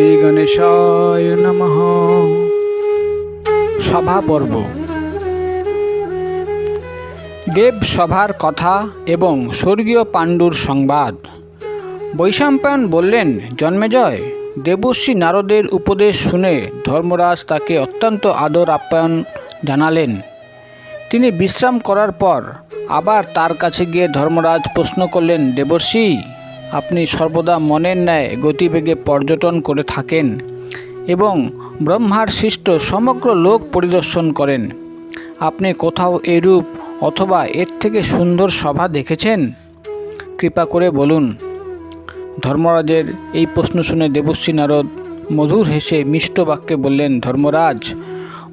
শ্রী গণেশায় নমঃ। সভা পর্ব। দেব সভার কথা এবং স্বর্গীয় পাণ্ডুর সংবাদ। বৈশাম্পায়ন বললেন জন্মেজয় দেবশ্রী নারদের উপদেশ শুনে ধর্মরাজ তাকে অত্যন্ত আদর আপ্যায়ন জানালেন। তিনি বিশ্রাম করার পর আবার তার কাছে গিয়ে ধর্মরাজ প্রশ্ন করলেন দেবর্ষি আপনি সর্বদা মনের ন্যায় গতিবেগে পর্যটন করে থাকেন এবং ব্রহ্মার সৃষ্ট সমগ্র লোক পরিদর্শন করেন। আপনি কোথাও এরূপ অথবা এর থেকে সুন্দর সভা দেখেছেন? কৃপা করে বলুন। ধর্মরাজের এই প্রশ্ন শুনে দেবশ্রী নারদ মধুর হেসে মিষ্ট বাক্যে বললেন, ধর্মরাজ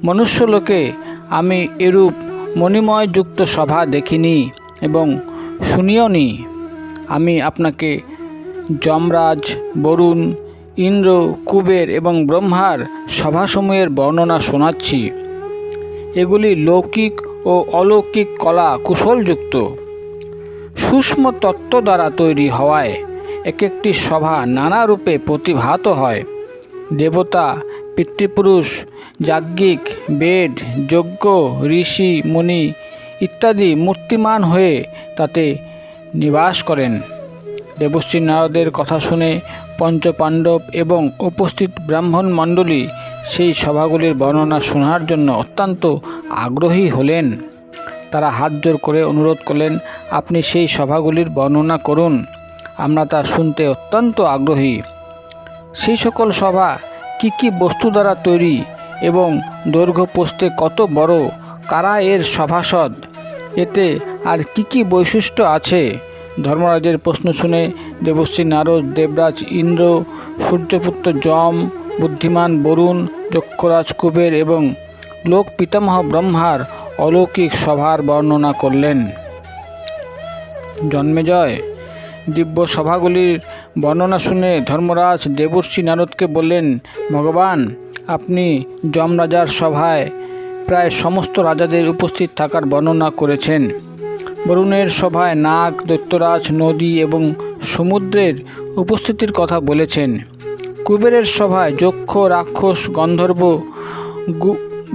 মনুষ্যলোকে আমি এরূপ মণিময়যুক্ত সভা দেখিনি এবং শুনিওনি আমি আপনাকে যমরাজ, বরুণ, ইন্দ্র, কুবের এবং ব্রহ্মার সভাসমূহের বর্ণনা শোনাচ্ছি। এগুলি লৌকিক ও অলৌকিক কলা কুশলযুক্ত। সূক্ষ্ম তত্ত্ব দ্বারা তৈরি হওয়ায় এক একটি সভা নানা রূপে প্রতিভাত হয়। দেবতা, পিতৃপুরুষ, যাজ্ঞিক, বেদ, যজ্ঞ, ঋষি, মুনি ইত্যাদি মূর্তিমান হয়ে তাতে নিবাস করেন। দেবশ্রী নারদের কথা শুনে পঞ্চপাণ্ডব এবং উপস্থিত ব্রাহ্মণ মণ্ডলী সেই সভাগুলির বর্ণনা শোনার জন্য অত্যন্ত আগ্রহী হলেন। তারা হাত জোর করে অনুরোধ করলেন, আপনি সেই সভাগুলির বর্ণনা করুন, আমরা তা শুনতে অত্যন্ত আগ্রহী। সেই সকল সভা কি কি বস্তু দ্বারা তৈরি এবং দৈর্ঘ্য পোস্তে কত বড়, কারা এর সভাসদ এতে আর কি কি বৈশিষ্ট্য আছে? ধর্মরাজের প্রশ্ন শুনে দেবশ্রী নারদ, দেবরাজ, ইন্দ্র, সূর্যপুত্র যম, বুদ্ধিমান বরুণ, যক্ষরাজ কুবের এবং লোক পিতামহ ব্রহ্মার অলৌকিক সভার বর্ণনা করলেন। জন্মেজয় দিব্য সভাগুলির বর্ণনা শুনে ধর্মরাজ দেবর্ষী নারদকে বললেন, ভগবান, আপনি যমরাজার সভায় প্রায় সমস্ত রাজাদের উপস্থিত থাকার বর্ণনা করেছেন। বরুণের সভায় নাগ, দৈত্যরাজ, নদী এবং সমুদ্রের উপস্থিতির কথা বলেছেন। কুবেরের সভায় যক্ষ, রাক্ষস, গন্ধর্ব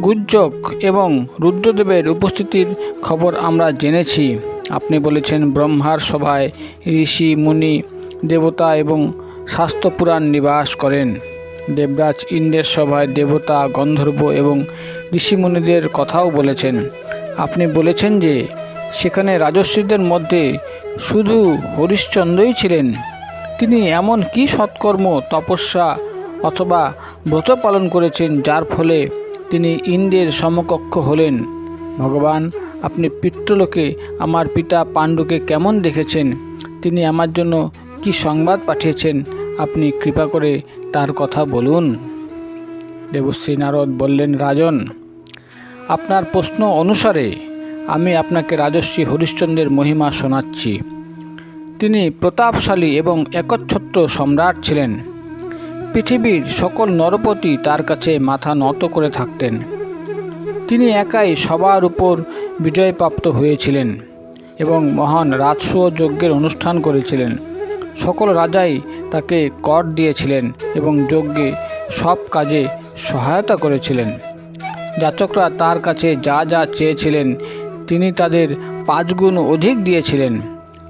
গুজ্জক এবং রুদ্রদেবের উপস্থিতির খবর আমরা জেনেছি। আপনি বলেছেন ব্রহ্মার সভায় ঋষি, মুনি, দেবতা এবং শাস্ত্রপুরাণ নিবাস করেন। দেবরাজ ইন্দ্রের সভায় দেবতা, গন্ধর্ব এবং ঋষিমুনিদের কথাও বলেছেন। আপনি বলেছেন যে, সেখানে রাজস্বীদের মধ্যে শুধু হরিশ্চন্দ্রই ছিলেন। তিনি এমন কি সৎকর্ম, তপস্যা অথবা ব্রত পালন করেছেন, যার ফলে তিনি ইন্দ্রের সমকক্ষ হলেন? ভগবান, আপনি পিতৃলোকে আমার পিতা পাণ্ডুকে কেমন দেখেছেন? তিনি আমার জন্য কি সংবাদ পাঠিয়েছেন? আপনি কৃপা করে তার কথা বলুন। দেবশ্রী নারদ বললেন, রাজন, আপনার প্রশ্ন অনুসারে আমি আপনাকে রাজস্বী হরিশ্চন্দ্রের মহিমা শোনাচ্ছি। তিনি প্রতাপশালী এবং একচ্ছত্র সম্রাট ছিলেন। পৃথিবীর সকল নরপতি তার কাছে মাথা নত করে থাকতেন। তিনি একাই সবার উপর বিজয়প্রাপ্ত হয়েছিলেন এবং মহান রাজস্ব যজ্ঞের অনুষ্ঠান করেছিলেন। সকল রাজাই তাকে কর দিয়েছিলেন এবং যজ্ঞে সব কাজে সহায়তা করেছিলেন। যাচকরা তার কাছে যা যা চেয়েছিলেন, তিনি তাদের পাঁচগুণ অধিক দিয়েছিলেন।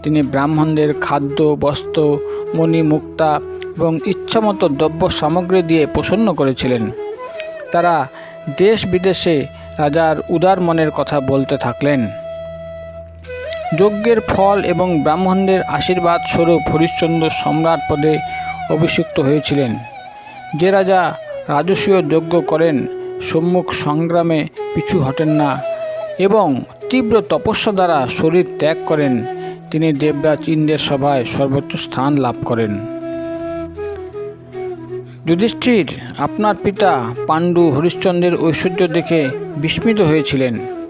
তিনি ব্রাহ্মণদের খাদ্য, বস্ত্র, মণি, মুক্তা এবং ইচ্ছামতো দ্রব্য সামগ্রী দিয়ে প্রসন্ন করেছিলেন। তারা দেশ বিদেশে রাজার উদার মনের কথা বলতে থাকলেন। যজ্ঞের ফল এবং ব্রাহ্মণদের আশীর্বাদ স্বরূপ হরিশ্চন্দ্র সম্রাট পদে অভিষিক্ত হয়েছিলেন। যে রাজা রাজস্বীয় যজ্ঞ করেন, সম্মুখ সংগ্রামে পিছু হটেন না এবং তীব্র তপস্যা দ্বারা শরীর ত্যাগ করেন, তিনি দেবরাজ ইন্দ্রের সভায় সর্বোচ্চ স্থান লাভ করেন। যুধিষ্ঠির, আপনার পিতা পাণ্ডু হরিশ্চন্দ্রের ঐশ্বর্য দেখে বিস্মিত হয়েছিলেন।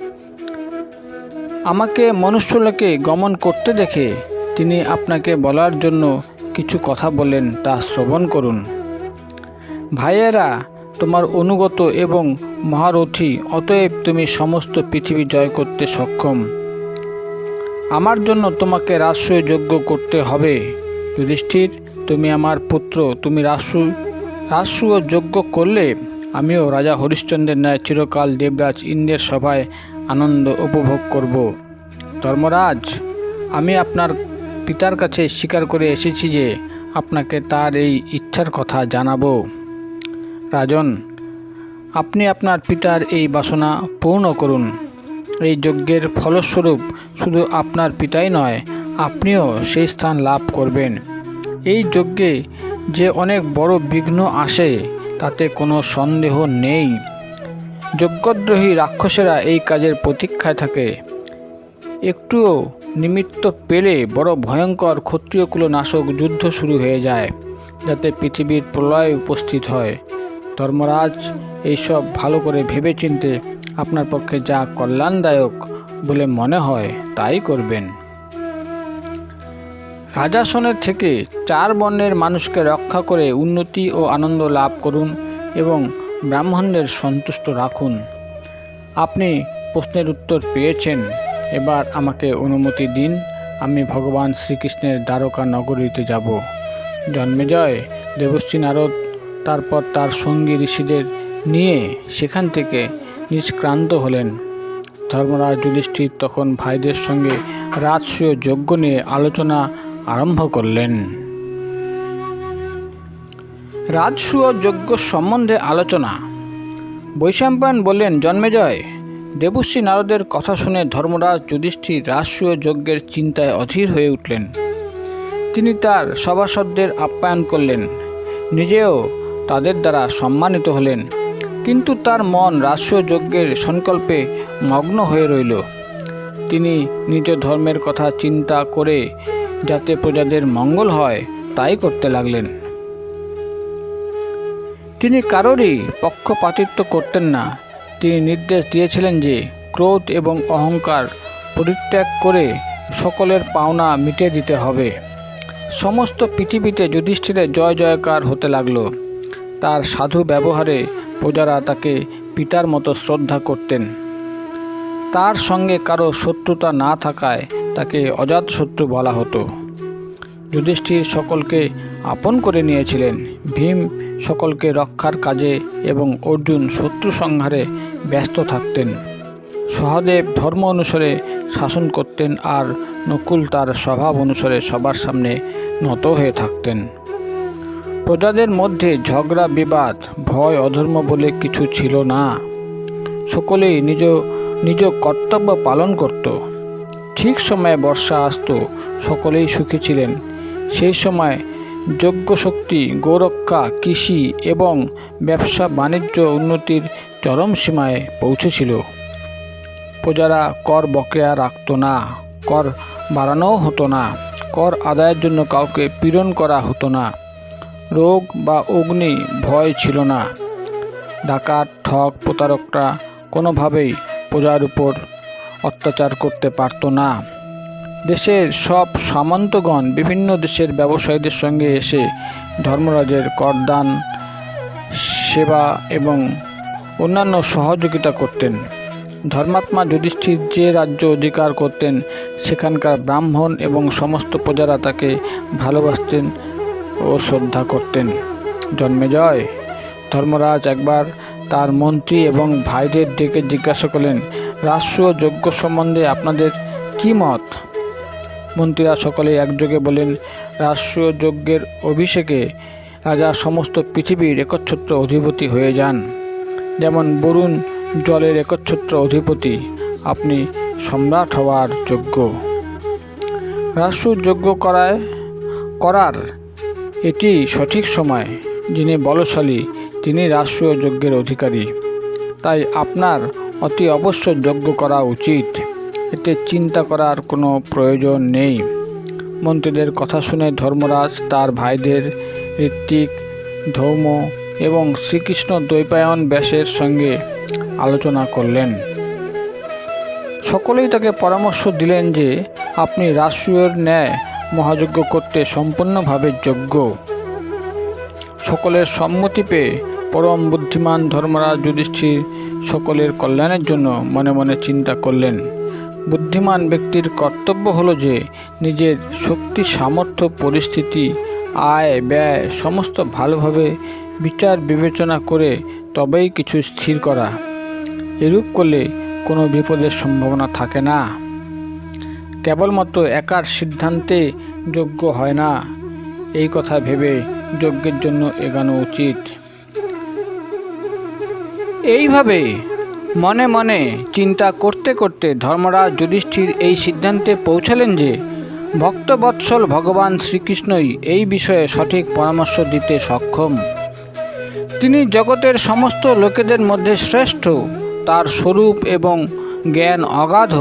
আমাকে মনুষ্যলোকে গমন করতে দেখে তিনি আপনাকে বলার জন্য কিছু কথা বলেন তা শ্রবণ করুন। ভাইয়েরা, তোমার অনুগত এবং মহারথী, অতএব তুমি সমস্ত পৃথিবী জয় করতে সক্ষম। আমার জন্য তোমাকে রাষ্ট্রীয় যোগ্য করতে হবে। যুধিষ্ঠির, তুমি আমার পুত্র, তুমি রাষ্ট্র রাজসূয় যজ্ঞ করলে আমিও রাজা হরিশ্চন্দ্রের ন্যায় চিরকাল দেবরাজ ইন্দ্রের সভায় আনন্দ উপভোগ করব। ধর্মরাজ, আমি আপনার পিতার কাছে স্বীকার করে এসেছি যে আপনাকে তার এই ইচ্ছার কথা জানাব। রাজন, আপনি আপনার পিতার এই বাসনা পূর্ণ করুন। এই যজ্ঞের ফলস্বরূপ শুধু আপনার পিতাই নয়, আপনিও সেই স্থান লাভ করবেন। এই যজ্ঞে যে অনেক বড় বিঘ্ন আসে, তাতে কোনো সন্দেহ নেই। যজ্ঞদ্রোহী রাক্ষসেরা এই কাজের প্রতীক্ষায় থাকে। একটুও নিমিত্ত পেলে বড় ভয়ঙ্কর ক্ষত্রিয়কুল নাশক যুদ্ধ শুরু হয়ে যায়, যাতে পৃথিবীর প্রলয় উপস্থিত হয়। ধর্মরাজ এইসব ভালো করে ভেবেচিন্তে আপনার পক্ষে যা কল্যাণদায়ক বলে মনে হয় তাই করবেন। রাজাসনের থেকে চার বর্ণের মানুষকে রক্ষা করে উন্নতি ও আনন্দ লাভ করুন এবং ব্রাহ্মণদের সন্তুষ্ট রাখুন। আপনি প্রশ্নের উত্তর পেয়েছেন। এবার আমাকে অনুমতি দিন, আমি ভগবান শ্রীকৃষ্ণের দ্বারকা নগরীতে যাব। জন্মেজয় দেবশ্রী নারদ, তারপর তার সঙ্গী ঋষিদের নিয়ে সেখান থেকে নিষ্ক্রান্ত হলেন। ধর্মরাজ যুধিষ্ঠির তখন ভাইদের সঙ্গে রাজসূয় যজ্ঞ নিয়ে আলোচনা আরম্ভ করলেন। রাজসূয় যজ্ঞ সম্বন্ধে আলোচনা। বৈশাম্পায়ন বললেন জন্মেজয় দেবশ্রী নারদের কথা শুনে ধর্মরাজ যুধিষ্ঠির রাজসূয় যজ্ঞের চিন্তায় অধীর হয়ে উঠলেন। তিনি তার সভাসদদের আপ্যায়ন করলেন। নিজেও তাদের দ্বারা সম্মানিত হলেন। কিন্তু তার মন রাজসূয় যজ্ঞের সংকল্পে মগ্ন হয়ে রইল। তিনি নিজ ধর্মের কথা চিন্তা করে যাতে প্রজাদের মঙ্গল হয়, তাই করতে লাগলেন। তিনি কারোরই পক্ষপাতিত্ব করতেন না। তিনি নির্দেশ দিয়েছিলেন যে ক্রোধ এবং অহংকার পরিত্যাগ করে সকলের পাওনা মিটিয়ে দিতে হবে। সমস্ত পৃথিবীতে যুধিষ্ঠিরের জয় জয়কার হতে লাগল। তার সাধু ব্যবহারে প্রজারা তাকে পিতার মতো শ্রদ্ধা করতেন। তার সঙ্গে কারও শত্রুতা না থাকায় তাকে অজাতশত্রু বলা হতো। যুধিষ্ঠির সকলকে আপন করে নিয়েছিলেন। ভীম সকলকে রক্ষার কাজে এবং অর্জুন শত্রু সংহারে ব্যস্ত থাকতেন। সহদেব ধর্ম অনুসারে শাসন করতেন আর নকুল তার স্বভাব অনুসারে সবার সামনে নত হয়ে থাকতেন। প্রজাদের মধ্যে ঝগড়া, বিবাদ, ভয়, অধর্ম বলে কিছু ছিল না। সকলেই নিজ নিজ কর্তব্য পালন করত। ঠিক সময়ে বর্ষা আসত, সকলেই সুখী ছিলেন। সেই সময় যোগ্য শক্তি গৌরক্ষা, কৃষি এবং ব্যবসা বাণিজ্য উন্নতির চরম সীমায় পৌঁছেছিল। প্রজারা কর বকেয়া রাখত না, কর বাড়ানোও হতো না, কর আদায়ের জন্য কাউকে পীড়ন করা হতো না, রোগ বা অগ্নি ভয় ছিল না। ডাকাত ঠক প্রতারকরা কোনোভাবেই প্রজার উপর অত্যাচার করতে পারত না। দেশের সব সামন্তগণ বিভিন্ন দেশের ব্যবসায়ীদের সঙ্গে এসে ধর্মরাজের করদান, সেবা এবং অন্যান্য সহযোগিতা করতেন। ধর্মাত্মা যুধিষ্ঠির যে রাজ্য অধিকার করতেন, সেখানকার ব্রাহ্মণ এবং সমস্ত প্রজারা তাকে ভালোবাসতেন ও শ্রদ্ধা করতেন। জন্মেজয় ধর্মরাজ একবার তার মন্ত্রী এবং ভাইদের ডেকে জিজ্ঞাসা করলেন রাষ্ট্রীয় যজ্ঞ সম্বন্ধে আপনাদের কি মত? মন্ত্রীরা সকলে একযোগে বলেন, রাষ্ট্রীয় যজ্ঞের অভিষেকে রাজা সমস্ত পৃথিবীর একচ্ছত্র অধিপতি হয়ে যান। যেমন বরুণ জলের একচ্ছত্র অধিপতি, আপনি সম্রাট হওয়ার যোগ্য। রাষ্ট্রীয় যজ্ঞ করায়, করার এটি সঠিক সময়। যিনি বলশালী, তিনি রাষ্ট্রীয় যজ্ঞের অধিকারী। তাই আপনার অতি অবশ্য যজ্ঞ করা উচিত। এতে চিন্তা করার কোনো প্রয়োজন নেই। মন্ত্রীদের কথা শুনে ধর্মরাজ, তার ভাইদের ঋত্বিক, ধৌম এবং শ্রীকৃষ্ণ দ্বৈপায়ন ব্যাসের সঙ্গে আলোচনা করলেন। সকলেই তাকে পরামর্শ দিলেন যে আপনি রাষ্ট্রীয় ন্যায় মহাযজ্ঞ করতে সম্পূর্ণভাবে যোগ্য। সকলের সম্মতি পেয়ে পরম বুদ্ধিমান ধর্মরাজ যুধিষ্ঠির সকলের কল্যাণের জন্য মনে মনে চিন্তা করলেন। বুদ্ধিমান ব্যক্তির কর্তব্য হলো যে নিজের শক্তি, সামর্থ্য, পরিস্থিতি, আয়, ব্যয় সমস্ত ভালোভাবে বিচার বিবেচনা করে তবেই কিছু স্থির করা। এরূপ করলে কোনো বিপদের সম্ভাবনা থাকে না। কেবলমাত্র একার সিদ্ধান্তে যোগ্য হয় না। এই কথা ভেবে যজ্ঞের জন্য এগানো উচিত। এইভাবে মনে মনে চিন্তা করতে করতে ধর্মরাজ যুধিষ্ঠির এই সিদ্ধান্তে পৌঁছালেন যে ভক্তবৎসল ভগবান শ্রীকৃষ্ণই এই বিষয়ে সঠিক পরামর্শ দিতে সক্ষম। তিনি জগতের সমস্ত লোকেদের মধ্যে শ্রেষ্ঠ, তার স্বরূপ এবং জ্ঞান অগাধ,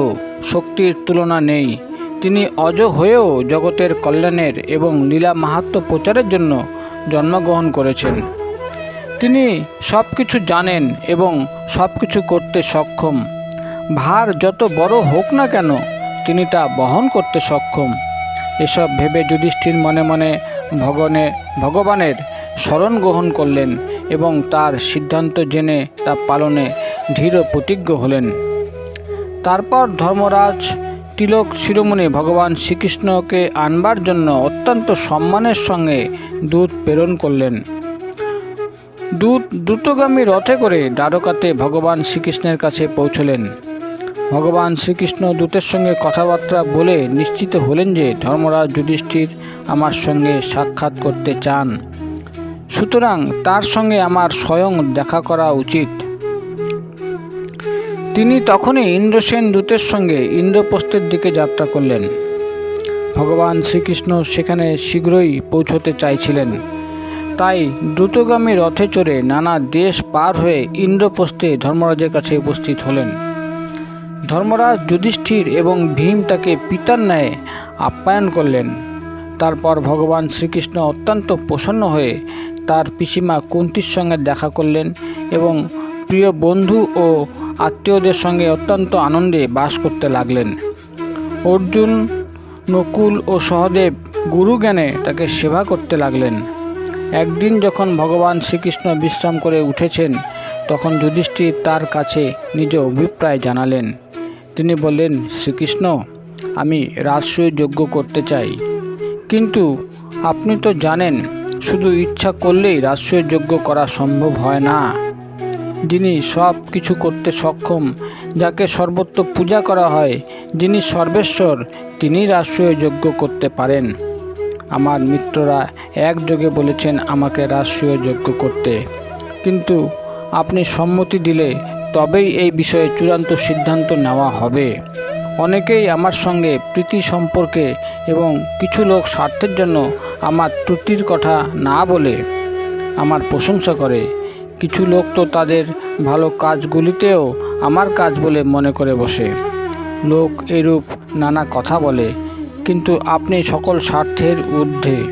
শক্তির তুলনা নেই। তিনি অজ হয়েও জগতের কল্যাণের এবং লীলা মাহাত্ম প্রচারের জন্য জন্মগ্রহণ করেছেন। তিনি সব কিছু জানেন এবং সব কিছু করতে সক্ষম। ভার যত বড় হোক না কেন, তিনি তা বহন করতে সক্ষম। এসব ভেবে যুধিষ্ঠির মনে মনে ভগনে, ভগবানের স্মরণ গ্রহণ করলেন এবং তার সিদ্ধান্ত জেনে তা পালনে দৃঢ় প্রতিজ্ঞ হলেন। তারপর ধর্মরাজ তিলক শিরোমণি ভগবান শ্রীকৃষ্ণকে আনবার জন্য অত্যন্ত সম্মানের সঙ্গে দূত প্রেরণ করলেন। দূত দ্রুতগামী রথে করে দ্বারকাতে ভগবান শ্রীকৃষ্ণের কাছে পৌঁছলেন। ভগবান শ্রীকৃষ্ণ দূতের সঙ্গে কথাবার্তা বলে নিশ্চিত হলেন যে ধর্মরাজ যুধিষ্ঠির আমার সঙ্গে সাক্ষাৎ করতে চান। সুতরাং তার সঙ্গে আমার স্বয়ং দেখা করা উচিত। তিনি তখনই ইন্দ্রসেন দূতের সঙ্গে ইন্দ্রপ্রস্থের দিকে যাত্রা করলেন। ভগবান শ্রীকৃষ্ণ সেখানে শীঘ্রই পৌঁছতে চাইছিলেন। তাই দ্রুতগামী রথে চড়ে নানা দেশ পার হয়ে ইন্দ্রপ্রস্থে ধর্মরাজের কাছে উপস্থিত হলেন। ধর্মরাজ যুধিষ্ঠির এবং ভীম তাকে পিতার ন্যায় আপ্যায়ন করলেন। তারপর ভগবান শ্রীকৃষ্ণ অত্যন্ত প্রসন্ন হয়ে তার পিসিমা কুন্তির সঙ্গে দেখা করলেন এবং প্রিয় বন্ধু ও আত্মীয়দের সঙ্গে অত্যন্ত আনন্দে বাস করতে লাগলেন। অর্জুন, নকুল ও সহদেব গুরু জ্ঞানে তাকে সেবা করতে লাগলেন। একদিন যখন ভগবান শ্রীকৃষ্ণ বিশ্রাম করে উঠেছেন, তখন যুধিষ্ঠির তার কাছে নিজ অভিপ্রায় জানালেন। তিনি বললেন, শ্রীকৃষ্ণ, আমি রাজসূয় যজ্ঞ করতে চাই। কিন্তু আপনি তো জানেন, শুধু ইচ্ছা করলেই রাজসূয় যজ্ঞ করা সম্ভব হয় না। যিনি সব কিছু করতে সক্ষম, যাকে সর্বত্র পূজা করা হয়, যিনি সর্বেশ্বর তিনি রাষ্ট্রীয় যজ্ঞ করতে পারেন। আমার মিত্ররা একযোগে বলেছেন আমাকে রাষ্ট্রীয় যজ্ঞ করতে। কিন্তু আপনি সম্মতি দিলে তবেই এই বিষয়ে চূড়ান্ত সিদ্ধান্ত নেওয়া হবে। অনেকেই আমার সঙ্গে প্রীতি সম্পর্কে এবং কিছু লোক স্বার্থের জন্য আমার ত্রুটির কথা না বলে আমার প্রশংসা করে। কিছু লোক তো তাদের ভালো কাজগুলিতেও আমার কাজ বলে মনে করে বসে। লোক এরূপ নানা কথা বলে। কিন্তু আপনি সকল স্বার্থের ঊর্ধ্বে।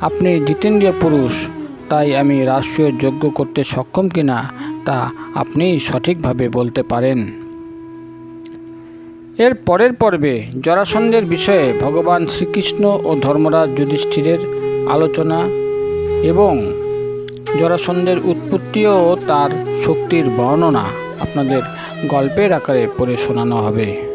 আপনি জিতেন্দ্রীয় পুরুষ, তাই আমি রাষ্ট্রীয় যজ্ঞ করতে সক্ষম কিনা তা আপনি সঠিকভাবে বলতে পারেন। এর পরের পর্বে জরাসন্ধের বিষয়ে ভগবান শ্রীকৃষ্ণ ও ধর্মরাজ যুধিষ্ঠিরের আলোচনা এবং জরাসন্ধের উৎপত্তি ও তার শক্তির বর্ণনা আপনাদের গল্পের আকারে পড়ে শোনানো হবে।